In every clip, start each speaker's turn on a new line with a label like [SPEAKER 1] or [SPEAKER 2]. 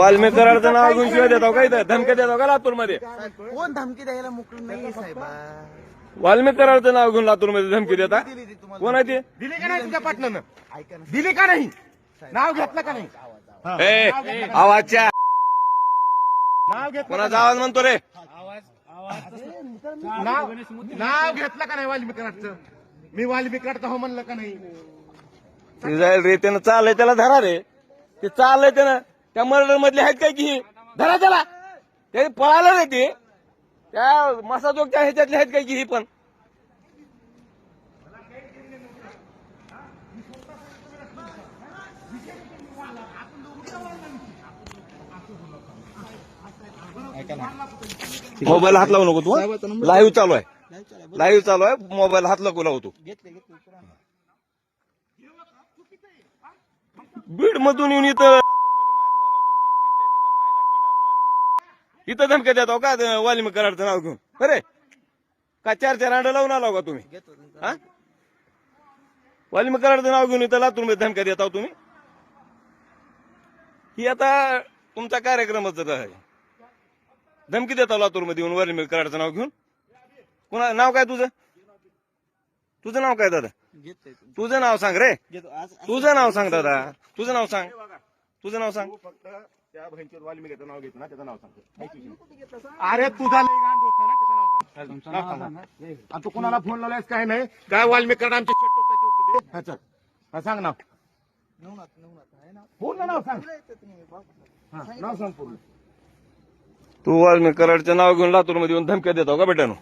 [SPEAKER 1] वाल्मी कराडचं नाव घेऊन शिवाय देतो का इथं? धमक्या देतो का लातूरमध्ये
[SPEAKER 2] कोण धमकी द्यायला मोकळं नाही साहेबा?
[SPEAKER 1] वाल्मी कराडचं नाव घेऊन लातूरमध्ये धमकी देता? कोण आहे ते?
[SPEAKER 3] दिली का नाही तुझ्या पाटलानं?
[SPEAKER 2] ऐका ना.
[SPEAKER 3] दिली का नाही? नाव घेतलं का नाही?
[SPEAKER 1] ए, आवाजच्या.
[SPEAKER 3] नाव घेतलं
[SPEAKER 1] कोणाचा आवाज म्हणतो रे?
[SPEAKER 3] नाव नाव घेतलं का नाही वाल्मिकराटचं मी वाल्मिकराटचं हो म्हणलं का नाही?
[SPEAKER 1] जाईल रे त्यानं चाललंय त्याला धरा रे. ते चाललंय त्यानं. त्या मर्डर मधले आहेत काय की? धरा त्याला. ते पळालं नाही ते. त्या मसाजोगच्या ह्याच्यातले आहेत काय की ही पण. मोबाईल हात लावू नको तू लाईव्ह चालू आहे. लाईव्ह चालू आहे. मोबाईल हात लागू लावू तू. बीड मधून येऊन इथं इथं धमक्या देतो का? वाल्मी कराडचं नाव घेऊन. अरे का चार चार अंड लावून आलो का तुम्ही?
[SPEAKER 2] घेतो तुमचं.
[SPEAKER 1] हा? वाल्मी कराडचं नाव घेऊन इथं लातूरमध्ये धमक्या देता तुम्ही? ही आता तुमचा कार्यक्रमच आहे? धमकी देता लातूरमध्ये येऊन वाल्मी कराडचं नाव घेऊन. कुणा नाव काय तुझं? तुझं नाव काय दादा. तुझं नाव सांग रे. तुझं नाव सांग दादा. तुझं नाव सांग. तुझं नाव सांग.
[SPEAKER 3] फक्त त्या बहिणीवर वाल्मिकीचं नाव घेतो ना त्याचं नाव सांगतो. अरे तुझा लई घाण दोस्त आहे ना त्याचं नाव सांग. नाव सांग. आणि तू कोणाला फोन लावलायस काय नाही. काय वाल्मिकराट आमचे शेट टोकतायचे होते ते हा, चल. हा, सांग नाव. पूर्ण नाव सांग. हा, नाव सांग पूर्ण.
[SPEAKER 1] तू वाल्मी कराडचं नाव घेऊन लातूरमध्ये येऊन धमक्या देतो का बेटानो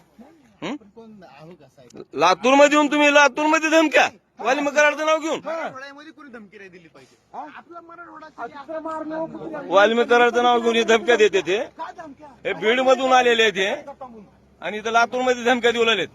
[SPEAKER 2] पण कोण आहो का साहेब?
[SPEAKER 1] लातूरमध्ये येऊन तुम्ही लातूरमध्ये धमक्या? वाल्मी कराडचं नाव घेऊन.
[SPEAKER 2] मराठवाड्यामध्ये कोणी धमकी नाही दिली पाहिजे. आपला मराठवाडा
[SPEAKER 1] वाल्मी कराडचं नाव घेऊन हे धमक्या देते ते. हे बीड मधून आलेले आहेत हे. आणि इथं लातूरमध्ये धमक्या देऊ लागलेत.